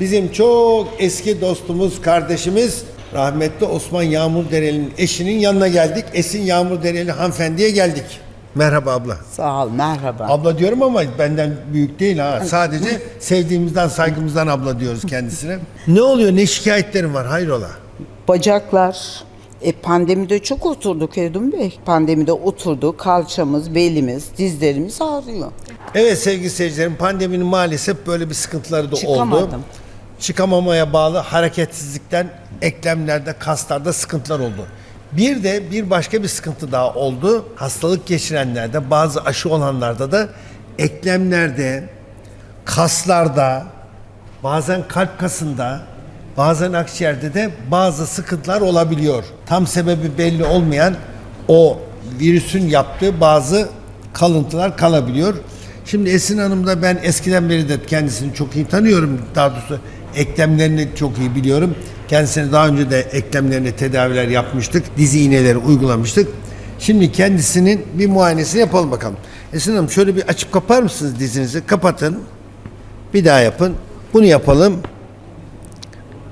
Bizim çok eski dostumuz, kardeşimiz rahmetli Osman Yağmur Dereli'nin eşinin yanına geldik. Esin Yağmur Dereli hanımefendiye geldik. Merhaba abla. Sağ ol, merhaba. Abla diyorum ama benden büyük değil ha. Sadece sevdiğimizden, saygımızdan abla diyoruz kendisine. ne oluyor? Ne şikayetlerin var? Hayrola? Bacaklar, e, pandemide çok oturduk Feridun Bey. Pandemide oturduk, kalçamız, belimiz, dizlerimiz ağrıyor. Evet sevgili seyircilerim pandeminin maalesef böyle bir sıkıntıları da oldu. Çıkamamaya bağlı hareketsizlikten eklemlerde, kaslarda sıkıntılar oldu. Bir de bir başka bir sıkıntı daha oldu. Hastalık geçirenlerde, bazı aşı olanlarda da eklemlerde, kaslarda, bazen kalp kasında, bazen akciğerde de bazı sıkıntılar olabiliyor. Tam sebebi belli olmayan o virüsün yaptığı bazı kalıntılar kalabiliyor. Şimdi Esin Hanım da ben eskiden beri de kendisini çok iyi tanıyorum. Daha doğrusu eklemlerini çok iyi biliyorum. Kendisine daha önce de eklemlerine tedaviler yapmıştık. Dizi iğneleri uygulamıştık. Şimdi kendisinin bir muayenesini yapalım bakalım. Esin Hanım şöyle bir açıp kapar mısınız dizinizi? Kapatın. Bir daha yapın. Bunu yapalım.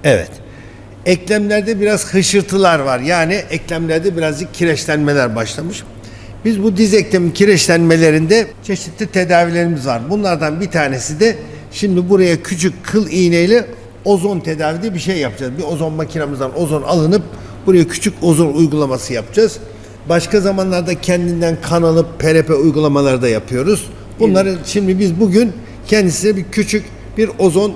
Evet. Eklemlerde biraz hışırtılar var. Yani eklemlerde birazcık kireçlenmeler başlamış. Biz bu diz eklemi kireçlenmelerinde çeşitli tedavilerimiz var. Bunlardan bir tanesi de şimdi buraya küçük kıl iğneyle ozon tedavi diye bir şey yapacağız. Bir ozon makinemizden ozon alınıp buraya küçük ozon uygulaması yapacağız. Başka zamanlarda kendinden kan alıp PRP uygulamaları da yapıyoruz. Bunları şimdi biz bugün kendisine bir küçük bir ozon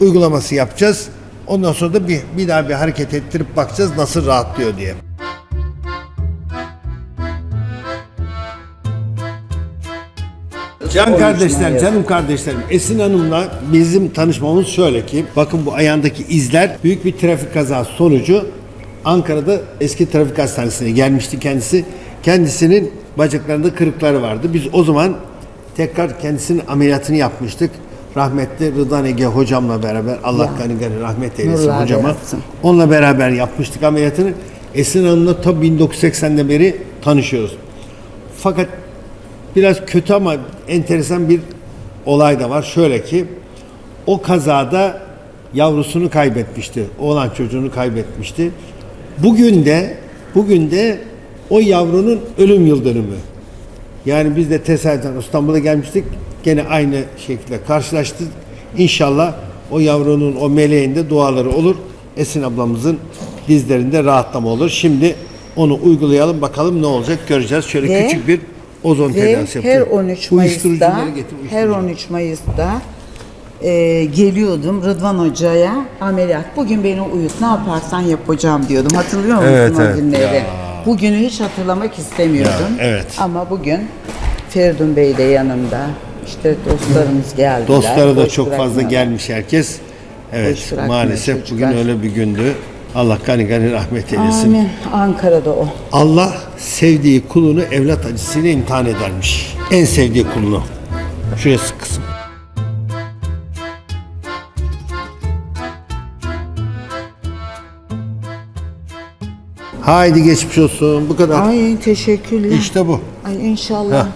uygulaması yapacağız. Ondan sonra da bir, bir daha bir hareket ettirip bakacağız nasıl rahatlıyor diye. Can kardeşler, canım kardeşlerim. Esin Hanım'la bizim tanışmamız şöyle ki, bakın bu ayağındaki izler büyük bir trafik kazası sonucu Ankara'da eski trafik hastanesine gelmişti kendisi. Kendisinin bacaklarında kırıkları vardı. Biz o zaman tekrar kendisinin ameliyatını yapmıştık. Rahmetli Rıdvan Ege hocamla beraber Allah gani gani rahmet eylesin Nurlar hocama. yapsın. Onunla beraber yapmıştık ameliyatını. Esin Hanım'la ta 1980'den beri tanışıyoruz. Fakat biraz kötü ama enteresan bir olay da var. Şöyle ki o kazada yavrusunu kaybetmişti. Oğlan çocuğunu kaybetmişti. Bugün de bugün de o yavrunun ölüm yıl dönümü. Yani biz de tesadüfen İstanbul'a gelmiştik. Gene aynı şekilde karşılaştık. İnşallah o yavrunun o meleğinde duaları olur. Esin ablamızın dizlerinde rahatlama olur. Şimdi onu uygulayalım bakalım ne olacak göreceğiz. Şöyle Ve- küçük bir ozon Ve tedavisi her yapacağız. 13 Uyuşturucuları Mayıs'ta, getir, her uyuşturucu. 13 Mayıs'ta e, geliyordum Rıdvan Hoca'ya ameliyat. Bugün beni uyut ne yaparsan yap hocam diyordum. Hatırlıyor musun Evet, o evet. günleri? Bugünü hiç hatırlamak istemiyordum. Ya, evet. Ama bugün Feridun Bey de yanımda. İşte dostlarımız geldiler. Dostları da Boş çok fazla bırakmadılar. gelmiş herkes. Evet Boş bırakmıyor maalesef çocuklar. bugün öyle bir gündü. Allah gani gani rahmet eylesin. Amin. Ankara'da o. Allah sevdiği kulunu evlat acısıyla imtihan edermiş. En sevdiği kulunu. Şuraya sık kısım. Haydi geçmiş olsun. Bu kadar. Ay teşekkürler. İşte bu. Ay inşallah. Heh.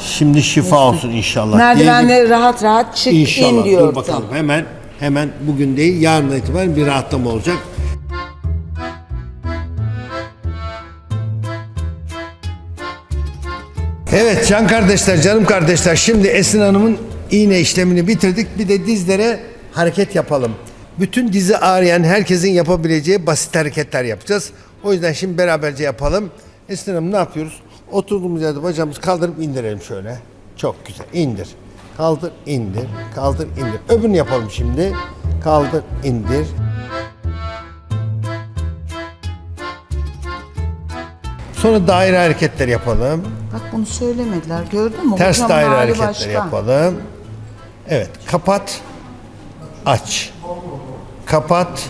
Şimdi şifa olsun inşallah. Merdivenleri rahat rahat çık İnşallah. in Dur bakalım. Hemen hemen bugün değil yarın itibaren bir rahatlama olacak. Evet can kardeşler, canım kardeşler. Şimdi Esin Hanım'ın iğne işlemini bitirdik. Bir de dizlere hareket yapalım. Bütün dizi ağrıyan herkesin yapabileceği basit hareketler yapacağız. O yüzden şimdi beraberce yapalım. Esin Hanım ne yapıyoruz? Oturduğumuz yerde bacağımızı kaldırıp indirelim şöyle. Çok güzel. İndir. Kaldır, indir. Kaldır, indir. Öbürünü yapalım şimdi. Kaldır, indir. Sonra daire hareketler yapalım. Bak bunu söylemediler gördün mü? Ters Hocamın daire hali hareketleri başka. yapalım. Evet, kapat, aç. Kapat,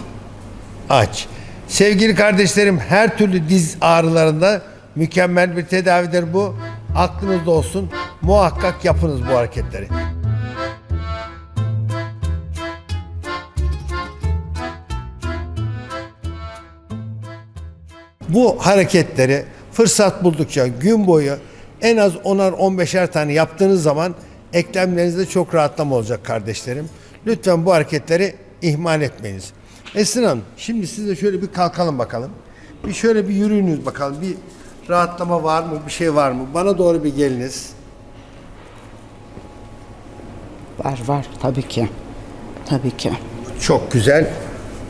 aç. Sevgili kardeşlerim, her türlü diz ağrılarında mükemmel bir tedavidir bu. Aklınızda olsun. Muhakkak yapınız bu hareketleri. Bu hareketleri fırsat buldukça gün boyu en az 10'ar 15'er tane yaptığınız zaman eklemlerinizde çok rahatlama olacak kardeşlerim. Lütfen bu hareketleri ihmal etmeyiniz. Esin Hanım şimdi siz de şöyle bir kalkalım bakalım. Bir şöyle bir yürüyünüz bakalım. Bir rahatlama var mı? Bir şey var mı? Bana doğru bir geliniz. Var var tabii ki. Tabii ki. Çok güzel.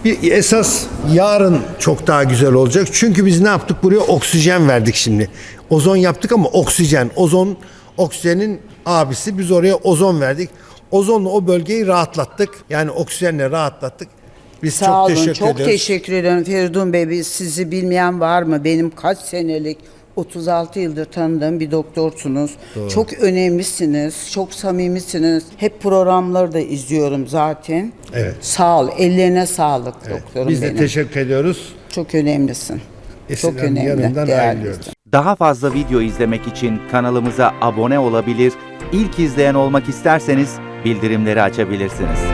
Bir esas yarın çok daha güzel olacak. Çünkü biz ne yaptık? Buraya oksijen verdik şimdi. Ozon yaptık ama oksijen. Ozon oksijenin abisi. Biz oraya ozon verdik. Ozonla o bölgeyi rahatlattık. Yani oksijenle rahatlattık. Biz Sağ çok olun. teşekkür çok ediyoruz. teşekkür ederim Feridun Bey. Biz sizi bilmeyen var mı? Benim kaç senelik 36 yıldır tanıdığım bir doktorsunuz. Çok önemlisiniz. Çok samimisiniz. Hep programları da izliyorum zaten. Evet. Sağ ol. Ellerine sağlık doktorum Biz de benim. teşekkür ediyoruz. Çok önemlisin. Esin Çok önemli. yanından ayrılıyoruz. Daha fazla video izlemek için kanalımıza abone olabilir, ilk izleyen olmak isterseniz bildirimleri açabilirsiniz.